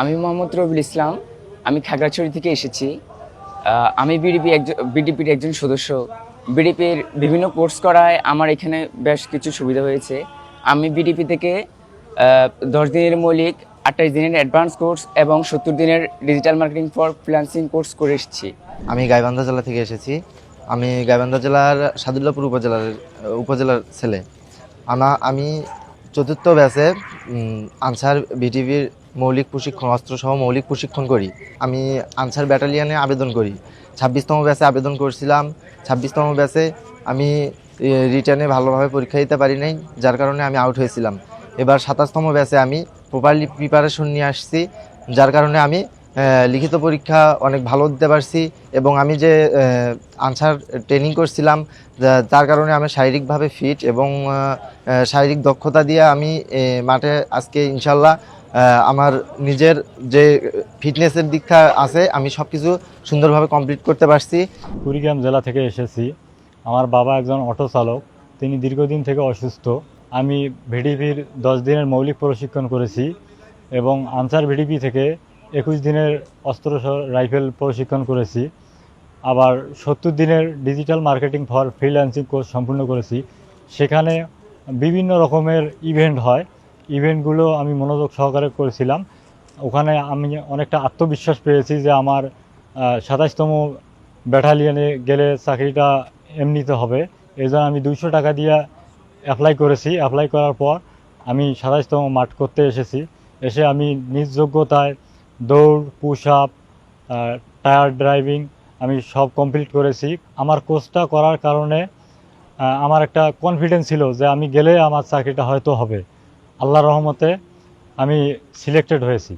আমি মোহাম্মদ রবিউল ইসলাম। আমি খাগড়াছড়ি থেকে এসেছি। আমি বিডিপি একজন বিডিপির একজন সদস্য। বিডিপির বিভিন্ন কোর্স করায় আমার এখানে বেশ কিছু সুবিধা হয়েছে। আমি বিডিপি থেকে দশ দিনের মৌলিক আঠাশ দিনের অ্যাডভান্স কোর্স এবং সত্তর দিনের digital marketing for freelancing course করে এসেছি। আমি গাইবান্ধা জেলা থেকে এসেছি। আমি গাইবান্ধা জেলার সাদুল্লাপুর উপজেলার উপজেলার ছেলে। আমা আমি চতুর্থ ব্যাচে আনসার বিটিভির মৌলিক প্রশিক্ষণ, অস্ত্রসহ মৌলিক প্রশিক্ষণ করি। আমি আনসার ব্যাটালিয়ানে আবেদন করি। ছাব্বিশতম ব্যাচে আবেদন করছিলাম। ছাব্বিশতম ব্যাচে আমি রিটার্নে ভালোভাবে পরীক্ষা দিতে পারি নাই, যার কারণে আমি আউট হয়েছিলাম। এবার সাতাশতম ব্যাচে আমি প্রপারলি প্রিপারেশন নিয়ে আসছি, যার কারণে আমি লিখিত পরীক্ষা অনেক ভালো দিতে পারছি এবং আমি যে আনসার ট্রেনিং করছিলাম তার কারণে আমি শারীরিকভাবে ফিট এবং শারীরিক দক্ষতা দিয়ে আমি মাঠে আজকে ইনশাল্লাহ আমার নিজের যে ফিটনেসের দীক্ষা আছে, আমি সব কিছু সুন্দরভাবে কমপ্লিট করতে পারছি। কুড়িগ্রাম জেলা থেকে এসেছি। আমার বাবা একজন অটো চালক, তিনি দীর্ঘদিন থেকে অসুস্থ। আমি ভিডিপির দশ দিনের মৌলিক প্রশিক্ষণ করেছি এবং আনসার ভিডিপি থেকে একুশ দিনের অস্ত্র রাইফেল প্রশিক্ষণ করেছি। আবার সত্তর দিনের digital marketing for freelancing course সম্পূর্ণ করেছি। সেখানে বিভিন্ন রকমের ইভেন্ট হয়। ইভেন্টগুলো আমি মনোযোগ সহকারে করেছিলাম। ওখানে আমি অনেকটা আত্মবিশ্বাস পেয়েছি যে আমার সাতাশতম ব্যাটালিয়নে গেলে চাকরিটা এমনিতে হবে। এই জন্য আমি দুইশো টাকা দিয়ে অ্যাপ্লাই করেছি। অ্যাপ্লাই করার পর আমি সাতাশতম মাঠ করতে এসেছি। এসে আমি নিজ যোগ্যতায় দৌড় পুশ আপ টায়ার ড্রাইভিং আমি সব কমপ্লিট করেছি। আমার কোর্সটা করার কারণে আমার একটা কনফিডেন্স ছিল যে আমি গেলে আমার চাকরিটা হয়তো হবে। আল্লাহ রহমতে আমি সিলেক্টেড হয়েছি।